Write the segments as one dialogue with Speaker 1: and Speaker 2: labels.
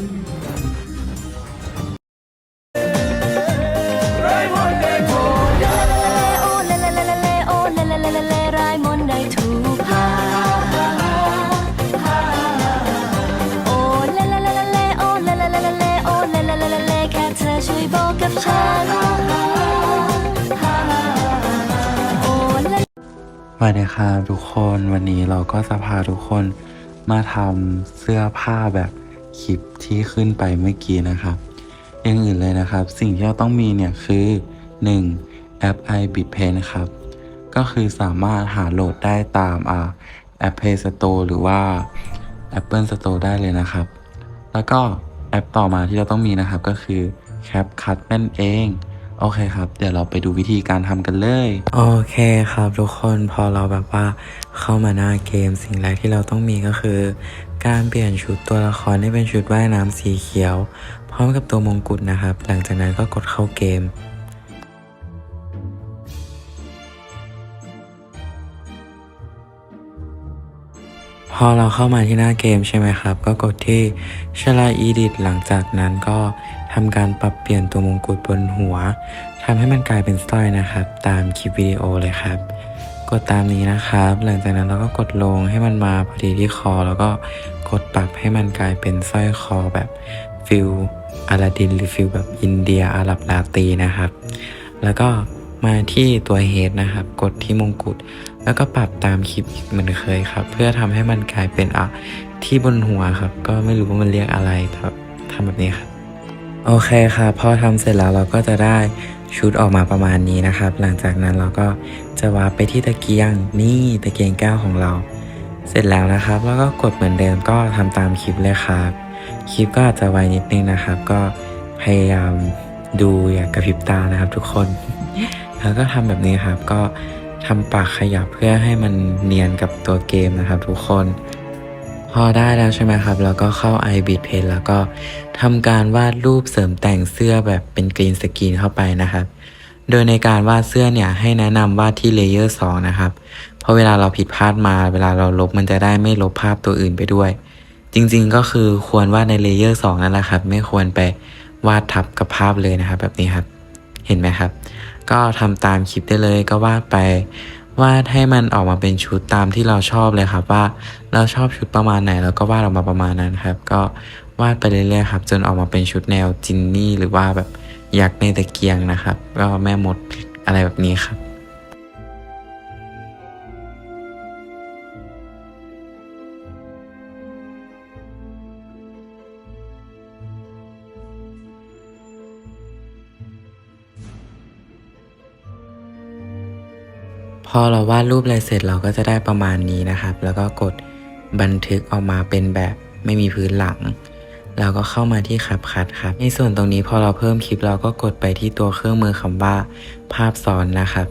Speaker 1: สวัสดีครับทุกคนวันนี้เราก็จะพาทุกคนมาทำเสื้อผ้าแบบ คลิปที่ขึ้นไปเมื่อกี้นะครับ อย่างอื่นเลยนะครับ สิ่งที่เราต้องมีเนี่ยคือ 1. แอป iBit Pen ครับ ก็คือสามารถหาโหลดได้ตามอ่าแอป Play Store หรือว่า Apple Store ได้เลยนะครับ แล้วก็แอปต่อมาที่เราต้องมีนะครับก็คือ CapCut นั่นเอง โอเคครับ เดี๋ยวเราไปดูวิธีการทำกันเลย โอเคครับทุกคนพอเราแบบว่าเข้ามาหน้าเกมสิ่งแรกที่เราต้องมีก็คือ การเปลี่ยนชุดตัวละครให้เป็นชุดว่ายน้ำสีเขียว พร้อมกับตัวมงกุฎนะครับ หลังจากนั้นก็กดเข้าเกม พอเราเข้ามาที่หน้าเกมใช่ไหมครับ ก็กดที่ชลาอีดิตหลังจากนั้นก็ทำการปรับเปลี่ยนตัวมงกุฎบนหัวทำให้มันกลายเป็นสร้อยนะครับ ตามคลิปวิดีโอเลยครับ กดตามนี้นะครับ หลังจากนั้นเราก็กดลงให้มันมาพอดีที่คอ แล้วก็กดปรับให้มันกลายเป็นสร้อยคอแบบฟิลอาลาดินหรือฟิลแบบอินเดียอาหรับลาตีนะครับ แล้วก็ มาที่ตัวเฮดนะครับ กดที่มงกุฎแล้วก็ปรับตามคลิปเหมือนเคยครับ เพื่อทำให้มันกลายเป็นอะที่บนหัวครับ ก็ไม่รู้ว่ามันเรียกอะไรแต่ทำแบบนี้ครับ โอเคครับพอทำเสร็จแล้วเราก็จะได้ชุดออกมาประมาณนี้นะครับ หลังจากนั้นเราก็จะวาร์ปไปที่ตะเกียงนี่ตะเกียงแก้วของเรา เสร็จแล้วนะครับ แล้วก็กดเหมือนเดิมก็ทำตามคลิปเลยครับคลิปก็อาจจะไวนิดนึงนะครับ ก็พยายามดูอย่ากระพริบตานะครับทุกคน แล้วก็ทำแบบนี้ครับก็ทำปากขยับเพื่อให้มันเนียนกับตัวเกมนะครับ ทุกคน พอได้แล้วใช่ไหมครับ แล้วก็เข้า iBit Pen แล้วก็ทำการวาดรูปเสริมแต่งเสื้อแบบเป็นกรีนสกรีนเข้าไปนะครับ โดยในการวาดเสื้อเนี่ยให้แนะนำวาดที่เลเยอร์2นะครับ เพราะเวลาเราผิดพลาดมาเวลาเราลบมันจะได้ไม่ลบภาพตัวอื่นไปด้วย จริงๆก็คือควรวาดในเลเยอร์2นั่นแหละครับ ไม่ควรไปวาดทับกับภาพเลยนะครับ แบบนี้ครับ เห็นไหมครับ ก็ทำตามคลิปได้เลยก็วาดไป วาดให้มันออกมาเป็นชุดตามที่เราชอบเลยครับ ว่าเราชอบชุดประมาณไหนเราก็วาดออกมาประมาณนั้นครับ ก็วาดไปเรื่อยๆครับ จนออกมาเป็นชุดแนวจินนี่หรือว่าแบบยักษ์ในตะเกียงนะครับ ก็แม่มดอะไรแบบนี้ครับ พอเราวาดรูปอะไรเสร็จเราก็จะได้ประมาณนี้นะครับ แล้วก็กดบันทึกออกมาเป็นแบบไม่มีพื้นหลัง เราก็เข้ามาที่คับคัดครับ ในส่วนตรงนี้พอเราเพิ่มคลิปเราก็กดไปที่ตัวเครื่องมือคำว่า ภาพซ้อนนะครับ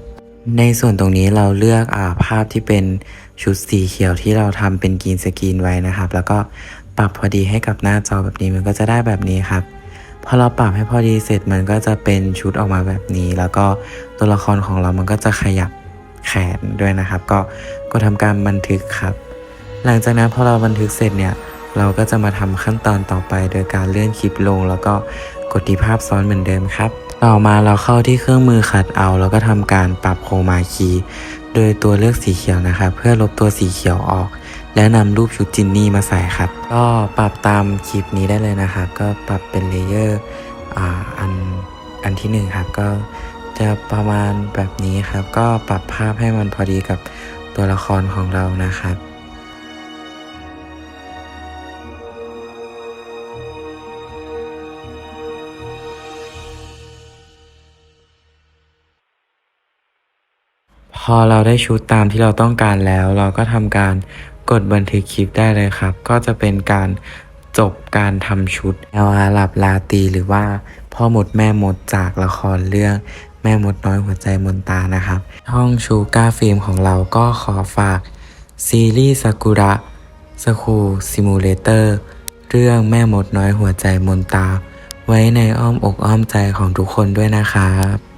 Speaker 1: ในส่วนตรงนี้เราเลือกอาภาพที่เป็นชุดสีเขียวที่เราทำเป็นกรีนสกรีนไว้นะครับ แล้วก็ปรับพอดีให้กับหน้าจอแบบนี้มันก็จะได้แบบนี้ครับพอเราปรับให้พอดีเสร็จมันก็จะเป็นชุดออกมาแบบนี้ แล้วก็ตัวละครของเรามันก็จะขยับ แขนด้วยนะครับ ก็ก็ทำการบันทึกครับ หลังจากนั้นพอเราบันทึกเสร็จเนี่ยเราก็จะมาทำขั้นตอนต่อไป โดยการเลื่อนคลิปลง แล้วก็กดที่ภาพซ้อนเหมือนเดิมครับ ต่อมาเราเข้าที่เครื่องมือคัดเอา แล้วก็ทำการปรับโคมาคีโดยตัวเลือกสีเขียวนะครับ เพื่อลบตัวสีเขียวออก และนำรูปชุดจินนี่มาใส่ครับ ก็ปรับตามคลิปนี้ได้เลยนะครับ ก็ปรับเป็นเลเยอร์อันอันที่หนึ่งครับก็ จะประมาณแบบนี้ครับ ก็ปรับภาพให้มันพอดีกับตัวละครของเรานะครับพอเราได้ชุดตามที่เราต้องการแล้ว เราก็ทำการกดบันทึกคลิปได้เลยครับ ก็จะเป็นการจบการทำชุดแนวอาหรับลาตีหรือว่าพ่อหมดแม่หมดจากละครเรื่อง ม่มดน้อยหัวใจมนตานะครับ ห้องชูก้าฟิล์มของเราก็ขอฝาก ซีรีส์ซากุระสคูซิมูเลเตอร์เรื่องแม่มดน้อยหัวใจมนตา ไว้ในอ้อมอกอ้อมใจของทุกคนด้วยนะครับ